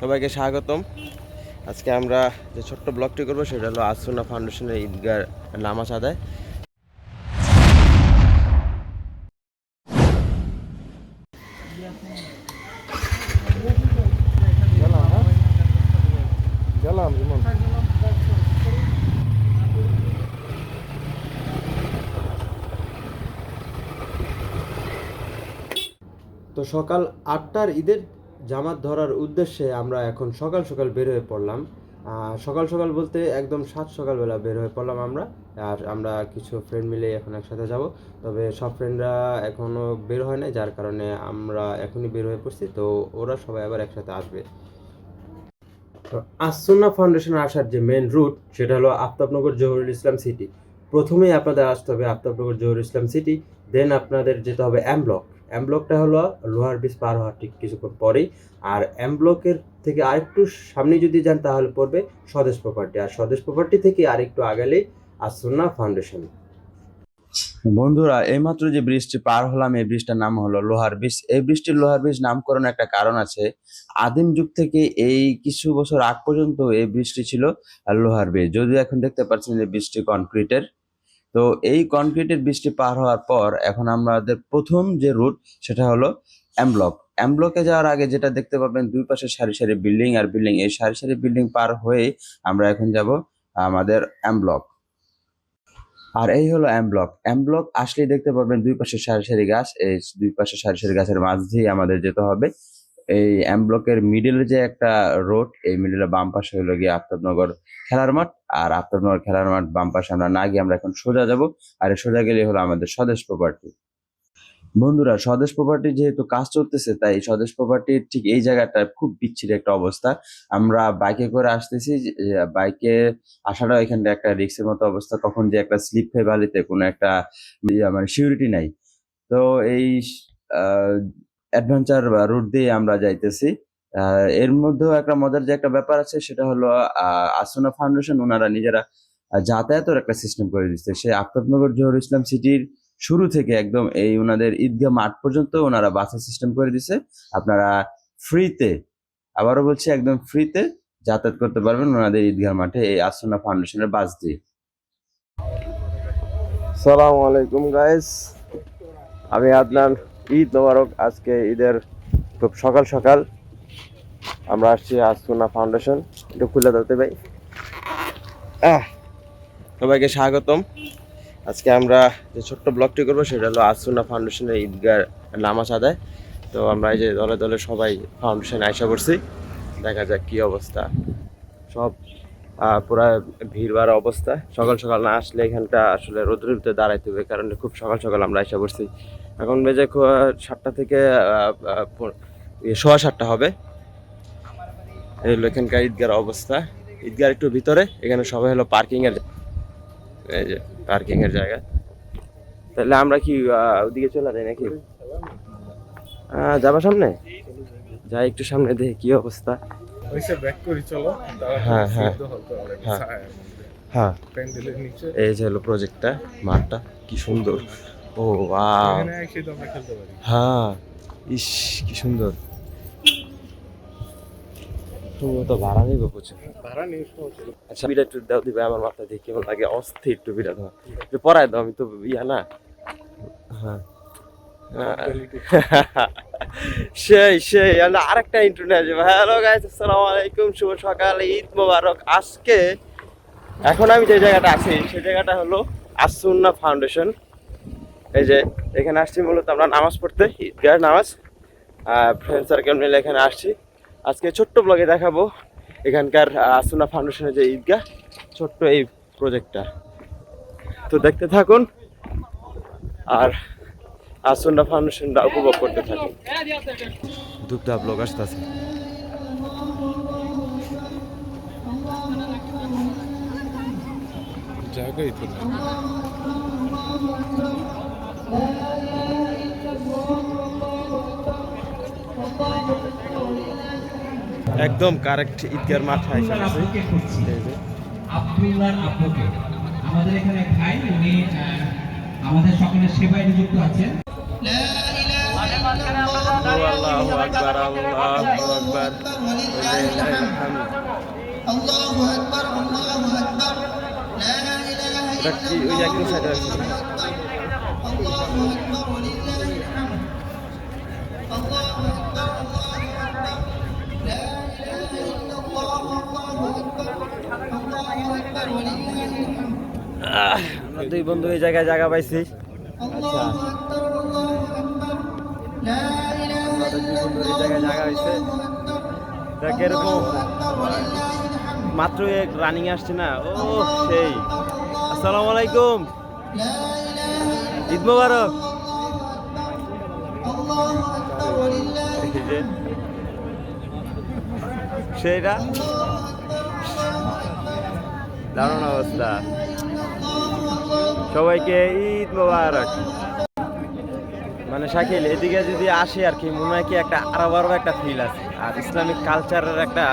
সবাইকে স্বাগতম। আজকে আমরা যে ছোট্ট ব্লগটি করব, সেটা হলো আসুনা ফাউন্ডেশনের ঈদগার নামাজ আদায়। তো সকাল আটটার ঈদের জামাত ধরার উদ্দেশ্যে আমরা এখন সকাল সকাল বের হয়ে পড়লাম। সকাল সকাল বলতে একদম সাত সকালবেলা বের হয়ে পড়লাম আমরা। আর আমরা কিছু ফ্রেন্ড মিলে এখন একসাথে যাব। তবে সব ফ্রেন্ডরা এখনও বের হয় নাই, যার কারণে আমরা এখনই বের হয়ে পড়ছি। তো ওরা সবাই আবার একসাথে আসবে। তো আসুন্না ফাউন্ডেশনে আসার যে মেন রুট সেটা হলো আফতাবনগর জহুরুল ইসলাম সিটি প্রথমেই আপনাদের আসতে হবে আফতাবনগর জহুরুল ইসলাম সিটি দেন আপনাদের যেতে হবে এম ব্লক এম ব্লকটা হলো লোহার ব্রিজ পার হওয়ার ঠিক কিছুক্ষণ পরেই। আর এম ব্লকের থেকে আরেকটু সামনে যদি যান তাহলে পড়বে স্বদেশ প্রপার্টি আর স্বদেশ প্রপার্টি থেকে আরেকটু আগালেই আসুন্না ফাউন্ডেশন বন্ধুরা, এইমাত্র যে ব্রিজটি পার হলাম, এই ব্রিজটার নাম হলো লোহার ব্রিজ এই ব্রিজটির লোহার ব্রিজ নামকরণ একটা কারণ আছে। আদিম যুগ থেকে এই কিছু বছর আগ পর্যন্ত এই ব্রিজটি ছিল লোহার ব্রিজ যদিও এখন দেখতে পাচ্ছেন যে ব্রিজটি কনক্রিটের তো এই কনক্রিটের ব্রিজটি পার হওয়ার পর এখন আমাদের প্রথম যে রুট, সেটা হলো এম ব্লক এম ব্লকে যাওয়ার আগে যেটা দেখতে পাবেন, দুই পাশে সারি সারি বিল্ডিং আর বিল্ডিং এই সারি সারি বিল্ডিং পার হয়ে আমরা এখন যাব আমাদের এম ব্লক আর এই হলো এম ব্লক এম ব্লক আসলেই দেখতে পাবেন দুই পাশে সারি সারি গাছ, এই দুই পাশে সারি সারি গাছের মাঝ দিয়ে আমাদের যেতে হবে। এই এম ব্লকের মিডিলে যে একটা রোড এই মিডিলে বাম পাশে হলো গিয়ে আফতাবনগর খেলার মাঠ। আর আফতাবনগর খেলার মাঠ বাম পাশে আমরা না গিয়ে আমরা এখন সোজা যাব। আর সোজা গেলে হলো আমাদের স্বদেশ প্রপার্টি বন্ধুরা, স্বদেশ প্রপার্টি যেহেতু কাজ চলতেছে, তাই স্বদেশ প্রপার্টির ঠিক এই জায়গাটা খুব বিচ্ছিরি একটা অবস্থা। আমরা বাইকে করে আসতেছি বাইকে আসাটা এখানটা একটা রিক্সের মতো অবস্থা। কখন যে একটা স্লিপ বালিতে কোনো একটা মানে সিউরিটি নাই। তো এই অ্যাডভেঞ্চার রুট দিয়ে আমরা যাইতেছি। এর মধ্যেও একটা মজার যে একটা ব্যাপার আছে, সেটা হলো আসুনা ফাউন্ডেশন ওনারা নিজেরা যাতায়াতের একটা সিস্টেম করে দিচ্ছে। সে আফতাবনগর জহুর ইসলাম সিটির শুরু থেকে একদম এই ওনাদের ঈদগাহ মাঠ পর্যন্ত ওনারা বাসের সিস্টেম করে দিছে। আপনারা ফ্রিতে আবারও বলছি একদম ফ্রিতে যাতায়াত করতে পারবেন ওনাদের ঈদগাহ মাঠে এই আসুনা ফাউন্ডেশনের বাস দিয়ে। সালাম আলাইকুম গাইস আমি আদনান। ঈদ মোবারক, আজকে ঈদের খুব সকাল সকাল আমরা আসছি আসুনা ফাউন্ডেশন। একটু খুলে দিতে ভাই সবাইকে স্বাগতম। আজকে আমরা যে ছোট্ট ব্লগটি করব সেটা হলো আসুনা ফাউন্ডেশনের ঈদগার নামাজ আদায়। তো আমরা এই যে দলে দলে সবাই ফাউন্ডেশনে আশা করছি দেখা যাক কি অবস্থা। সব পুরা ভিড় ভাড় অবস্থা। সকাল সকাল না আসলে এখানটা আসলে রোদ্রুতে দাঁড়াইতে হবে, কারণ খুব সকাল সকাল আমরা আশা করছি এখন বেজে সাতটা থেকে ইয়ে, সোয়া সাতটা হবে। এই হলো এখানকার ঈদগার অবস্থা। ঈদগার একটু ভিতরে এখানে সবাই হলো পার্কিং এর এই যে পার্কিং এর জায়গা। তাহলে আমরা কি ওদিকে চলে যাই নাকি? যাবা সামনে? যাই একটু সামনে দেখি কি অবস্থা। হ্যাঁ, হ্যাঁ। হ্যাঁ। হ্যাঁ। এই যে হলো প্রজেক্টটা মাঠটা কি সুন্দর। ও হ্যাঁ ইস কি সুন্দর। তুমি তো ভাড়া নেবে প্রচুর। ভাড়া নেই। আচ্ছা টুপিটা একটু দাও দিবে আমার মাথা দিয়ে কেমন লাগে? অস্থির টুপিটা দাও একটু পরাই দাও আমি তো ইয়া না। হ্যাঁ। সেই সেই আমরা আরেকটা ইন্টারনেট হ্যালো গাইস আসসালামু আলাইকুম শুভ সকাল ঈদ মোবারক। আজকে এখন আমি যে জায়গাটা আছি সেই জায়গাটা হলো আসুন্না ফাউন্ডেশন এই যে এখানে আসছি মূলত আমরা নামাজ পড়তে ঈদগাহ নামাজ। ফ্রেন্ড সার্কেল মিলে এখানে আসছি। আজকে ছোট্ট ব্লগে দেখাবো এখানকার আহ, আসুন্না ফাউন্ডেশনের যে ঈদগাহ ছোট্ট এই প্রজেক্টটা তো দেখতে থাকুন আর আসুন্না ফাউন্ডেশনটা উপভোগ করতে থাকুন। দুপটা ব্লগ আসতেছে। জায়গাই তো। একদম কারেক্ট ঈদগার মাঠে এসে আব্দুল্লাহর আব্বুকে। আমাদের এখানে ভাই উনি আমাদের সকলের সেবায় নিযুক্ত আছেন। আল্লাহু আকবার আল্লাহু আকবার। আল্লাহু আকবার আল্লাহু আকবার লা ইলাহা ইল্লাল্লাহ দুই বন্ধু এই জায়গায় জায়গা পাইছি। এরকম মাত্র এক রানিং আসছে না। ও সেই। আসসালামু আলাইকুম। ঈদ মোবারক। সেইটা দারুণ অবস্থা। সবাইকে ঈদ মোবারক। মানে শাকিল, এদিকে যদি আসে আর কি, মনে হয় কি একটা আরবারও একটা ফিল আছে। আর ইসলামিক কালচারের একটা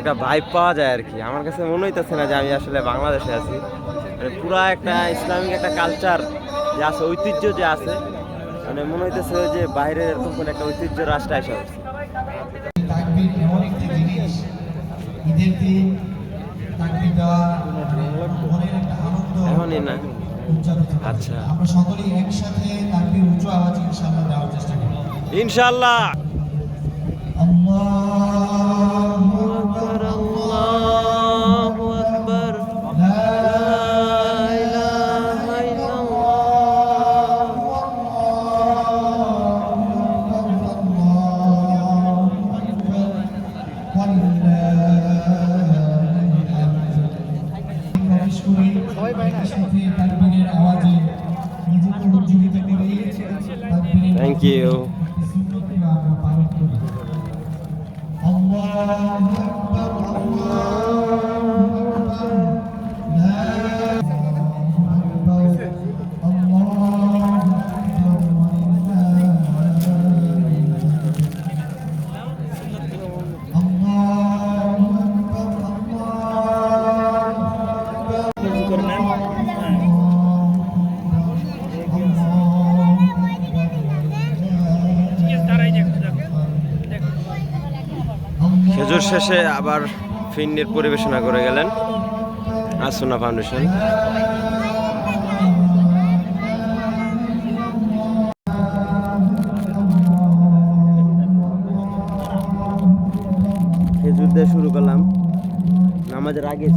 একটা ভাইব পাওয়া যায় আর কি। আমার কাছে মনে হইতেছে না যে আমি আসলে বাংলাদেশে আছি। মানে পুরা একটা ইসলামিক একটা কালচার যে আছে ঐতিহ্য যে আছে মানে মনে হইতেছে যে বাইরে এরকম কোনো একটা ঐতিহ্য রাষ্ট্র আসা এখনই না। আচ্ছা। আমরা সকলেই একসাথে তাকবীর উচ্চ আওয়াজে ইনশাআল্লাহ দেওয়ার চেষ্টা করি ইনশাআল্লাহ। Thank you. শেষে আবার ফিন্নির পরিবেশনা করে গেলেন আসুনা ফাউন্ডেশন। খেজুর দিয়ে শুরু করলাম। নামাজের আগে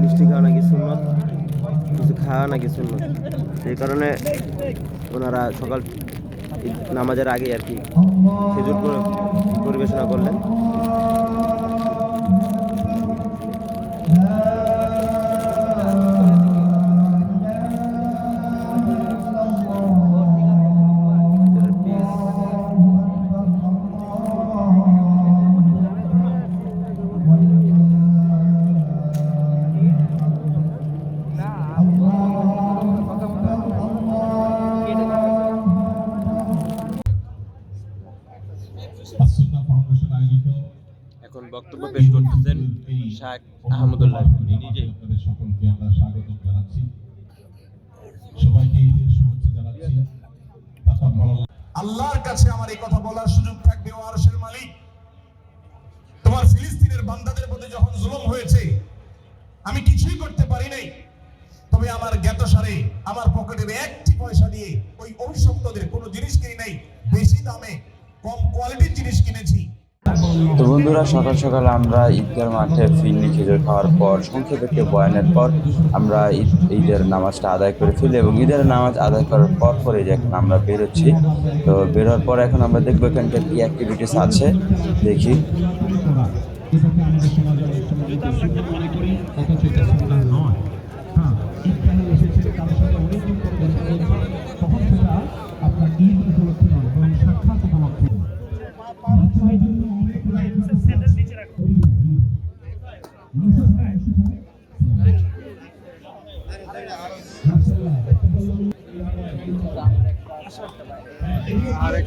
মিষ্টি খাওয়া নাকি সুন্নত, কিছু খাওয়া নাকি সুন্নত? সেই কারণে ওনারা সকাল নামাজের আগে আর কি খেজুর পরিবেশনা করলেন। আহমদুল্লাহ উনি নিজেই। সকলকে আমরা স্বাগত জানাচ্ছি। সবাইকে ঈদের শুভেচ্ছা জানাচ্ছি। আল্লাহর কাছে আমার এই কথা বলার সুযোগ থাকবে ও আরশের মালিক। তোমার ফিলিস্তিনের বান্দাদের প্রতি যখন জুলুম হয়েছে আমি কিছুই করতে পারি নাই। তবে আমার জ্ঞাতসারে আমার পকেটের একটি পয়সা দিয়ে ওই অভিশপ্তদের কোনো জিনিস কিনি নাই। বেশি দামে কম কোয়ালিটির জিনিস কিনেছি। তো বন্ধুরা, সকাল সকাল আমরা ঈদগার মাঠে ফিরনি খেজুর খাওয়ার পর, সংক্ষেপে একটি বয়ানের পর আমরা ঈদ, ঈদের নামাজটা আদায় করে ফেলি এবং ঈদের নামাজ আদায় করার পর পরে যে এখন আমরা বেরোচ্ছি। তো বেরোর পর এখন আমরা দেখব এখানকার কী অ্যাক্টিভিটিস আছে। দেখি। ঈদ উপলক্ষে নয় সাক্ষাৎ উপলক্ষে।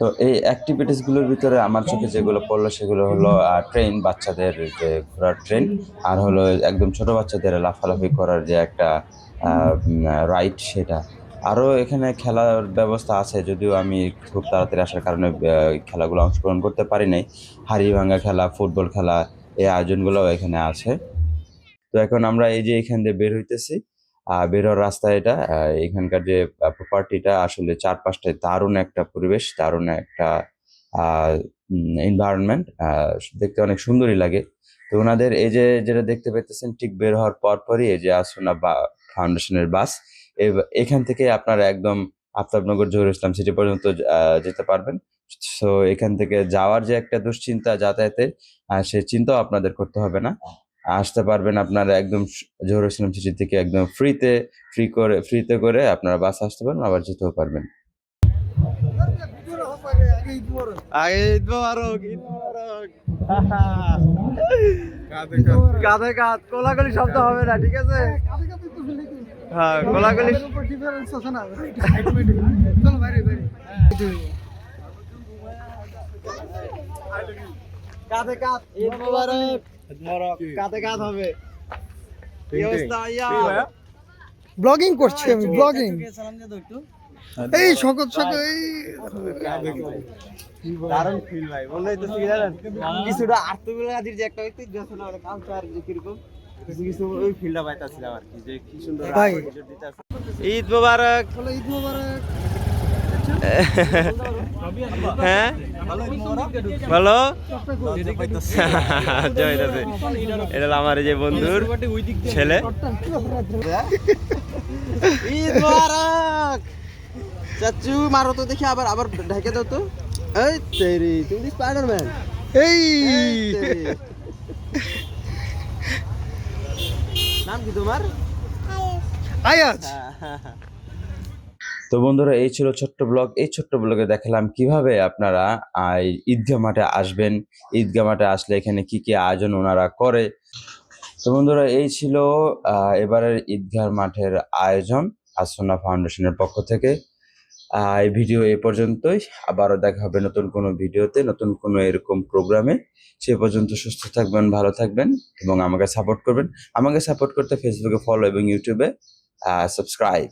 তো এই অ্যাক্টিভিটিসগুলোর ভিতরে আমার চোখে যেগুলো পড়ল সেগুলো হলো ট্রেন বাচ্চাদের যে ঘোরার ট্রেন আর হলো একদম ছোট বাচ্চাদের লাফালাফি করার যে একটা রাইড সেটা। আরও এখানে খেলার ব্যবস্থা আছে, যদিও আমি খুব তাড়াতাড়ি আসার কারণে খেলাগুলো অংশগ্রহণ করতে পারি নাই। হাড়ি ভাঙা খেলা, ফুটবল খেলা, এই আয়োজনগুলোও এখানে আছে। তো এখন আমরা এই যে এখান দিয়ে বের হইতেছি আহ বের হওয়ার রাস্তা এটা। এখানকার যে প্রপার্টিটা আসলে চারপাশটায় দারুণ একটা পরিবেশ, দারুণ একটা এনভায়রনমেন্ট দেখতে অনেক সুন্দরই লাগে। তো ওনাদের এই যে, যেটা দেখতে পেতেছেন ঠিক বের হওয়ার পর পরই এই যে আসুনা বা ফাউন্ডেশনের বাস এখান থেকে আপনারা একদম আফতাবনগর জহুর ইসলাম সিটি পর্যন্ত যেতে পারবেন। সো এখান থেকে যাওয়ার যে একটা দুশ্চিন্তা যাতায়াতের সে চিন্তাও আপনাদের করতে হবে না। আসতে পারবেন আপনারা একদম জহুর ইসলাম সিটি থেকে একদম ফ্রিতে ফ্রি করে ফ্রিতে করে আপনারা বাস আসতে পারবেন আবার যেতেও পারবেন। কাঁধে কাঁধ কোলাগুলি শব্দ হবে না ঠিক আছে? হ্যাঁ কাঁধে কাঁধ। ঈদ মোবারক। কাঁধে কাঁধ হবে। ব্লগিং করছি আমি ব্লগিং সালাম দিয়ে দাও একটু। এই সকল সকল এই। দারুণ ফিল ভাই মনে হইতেছে কি জানেন? কিছুটা যে একটা ব্যক্তি যখন আমরা কালচার যে কীরকম কিছু কিছু ওই ফিলটা পাইতাছিলাম আর কি যে কি সুন্দর ভাই। ঈদ মোবারক। ঈদ মোবারক। হ্যাঁ? দাদা এটা আমার যে বন্ধুর ছেলে। চাচু মারো তো দেখি আবার আবার ঢেকে দাও তো। এই তেরি তুমি স্পাইডারম্যান এই! নাম কি তোমার? আয়াজ! তো বন্ধুরা, এই ছিল ছোট্ট ব্লগ। এই ছোট্ট ব্লগে দেখালাম কীভাবে আপনারা ঈদগাহ মাঠে আসবেন। ঈদগাহ মাঠে আসলে এখানে কি কি আয়োজন ওনারা করে। তো বন্ধুরা, এই ছিল এবারের ঈদগাহ মাঠের আয়োজন আসনা ফাউন্ডেশনের পক্ষ থেকে। এই ভিডিও এ পর্যন্তই। আবারও দেখা হবে নতুন কোনো ভিডিওতে, নতুন কোনো এরকম প্রোগ্রামে। সে পর্যন্ত সুস্থ থাকবেন, ভালো থাকবেন এবং আমাকে সাপোর্ট করবেন। আমাকে সাপোর্ট করতে ফেসবুকে ফলো এবং ইউটিউবে সাবস্ক্রাইব